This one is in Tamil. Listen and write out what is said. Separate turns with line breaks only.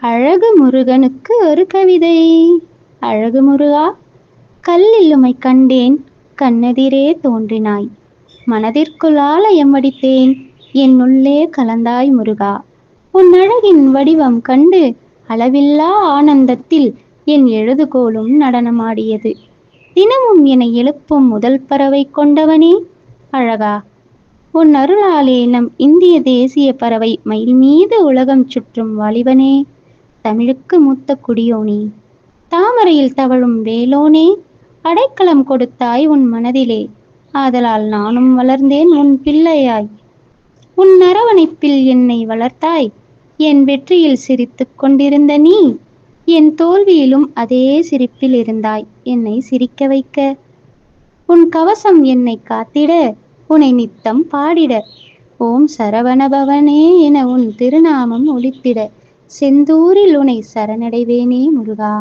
அழகு முருகனுக்கு ஒரு கவிதை. அழகு முருகா கல்லில் உமை கண்டேன் கண்ணெதிரே தோன்றினாய். மனதிற்குள் ஆலயம் வடித்தேன் என் உள்ளே கலந்தாய் முருகா. உன் அழகின் வடிவம் கண்டு அளவில்லா ஆனந்தத்தில் என் எழுதுகோலும் நடனமாடியது. தினமும் என்னை எழுப்பும் முதல் பறவை கொண்டவனே. அழகா உன் அருளாலே நம் இந்திய தேசிய பறவை மயில் மீது உலகம் சுற்றும் வாலிபனே. தமிழுக்கு மூத்த குடியோனே தாமரையில் தவழும் வேலோனே அடைக்கலம் கொடுத்தாய் உன் மனதிலே. ஆதலால் நானும் வளர்ந்தேன் உன் பிள்ளையாய். உன் அரவணைப்பில் என்னை வளர்த்தாய். என் வெற்றியில் சிரித்துக் கொண்டிருந்த நீ என் தோல்வியிலும் அதே சிரிப்பில் இருந்தாய். என்னை சிரிக்க வைக்க. உன் கவசம் என்னை காத்திட. உன்னை நித்தம் பாடிட. ஓம் சரவணபவனே என உன் திருநாமம் ஒழித்திட செந்தூரில் உனை சரணடைவேனே முருகா.